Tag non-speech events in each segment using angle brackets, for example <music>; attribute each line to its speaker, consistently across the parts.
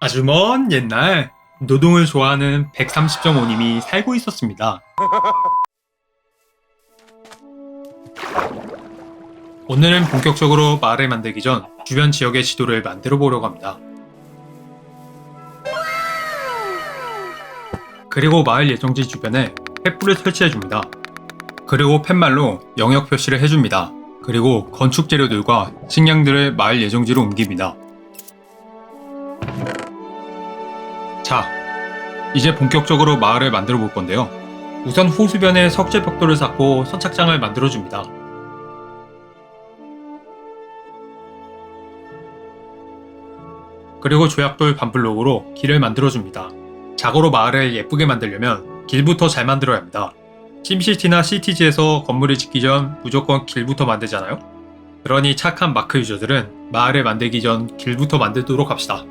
Speaker 1: 아주 먼 옛날 노동을 좋아하는 130.5님이 살고 있었습니다. <laughs> 오늘은 본격적으로 마을을 만들기 전 주변 지역의 지도를 만들어 보려고 합니다. 그리고 마을 예정지 주변에 횃불을 설치해 줍니다. 그리고 팻말로 영역 표시를 해줍니다. 그리고 건축 재료들과 식량들을 마을 예정지로 옮깁니다. 자, 이제 본격적으로 마을을 만들어 볼 건데요. 우선 호수변에 석재 벽돌을 쌓고 선착장을 만들어 줍니다. 그리고 조약돌 반블록으로 길을 만들어 줍니다. 자고로 마을을 예쁘게 만들려면 길부터 잘 만들어야 합니다. 심시티나 시티즈에서 건물을 짓기 전 무조건 길부터 만들잖아요? 그러니 착한 마크 유저들은 마을을 만들기 전 길부터 만들도록 합시다.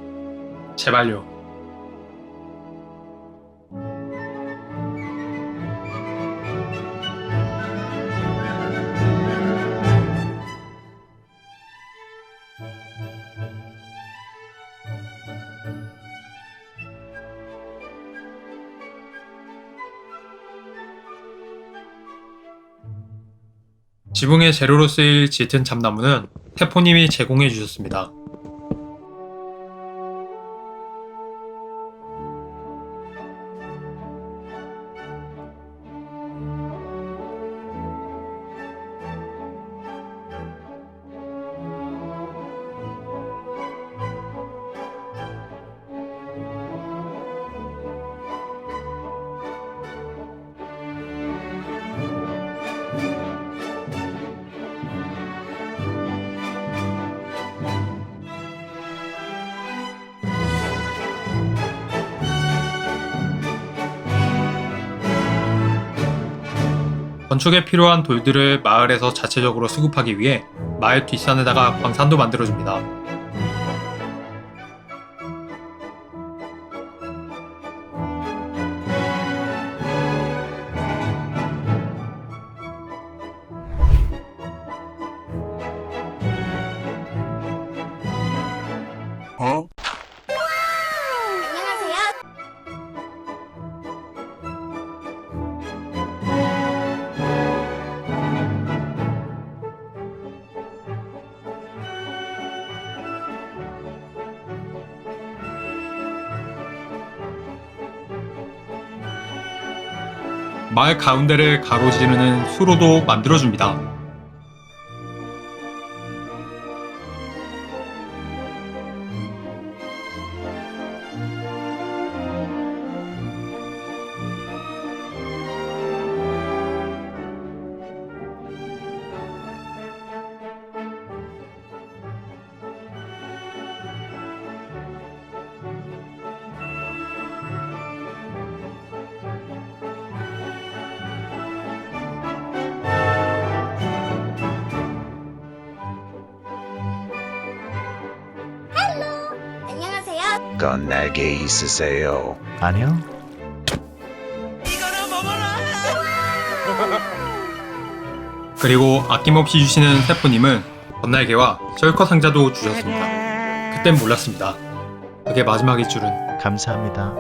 Speaker 1: 제발요. 지붕의 재료로 쓰일 짙은 참나무는 태포님이 제공해 주셨습니다. 건축에 필요한 돌들을 마을에서 자체적으로 수급하기 위해 마을 뒷산에다가 광산도 만들어줍니다.
Speaker 2: 안
Speaker 1: 마을 가운데를 가로지르는 수로도 만들어줍니다.
Speaker 3: 건나게 있으세요.
Speaker 4: 아니요. <laughs>
Speaker 1: 그리고 아낌없이 주시는 세포님은 건날개와 셜커 상자도 주셨습니다. 그땐 몰랐습니다. 그게 마지막일 줄은.
Speaker 4: 감사합니다.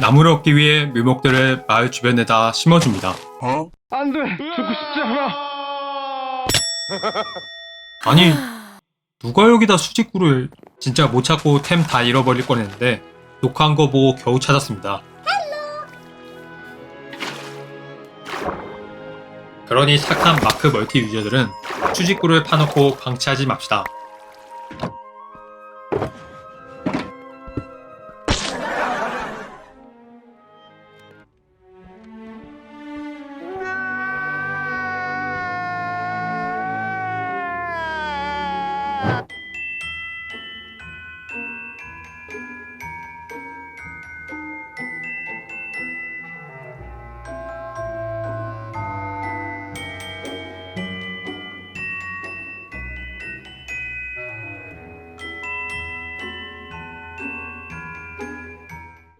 Speaker 1: 나무를 얻기 위해 묘목들을 마을 주변에다 심어줍니다.
Speaker 5: 안 돼! 죽고 싶지 않아! <laughs>
Speaker 1: 아니 누가 여기다 수직구를 진짜 못 찾고 템 다 잃어버릴 뻔했는데 녹화한 거 보고 겨우 찾았습니다. 그러니 착한 마크 멀티 유저들은 수직구를 파놓고 방치하지 맙시다.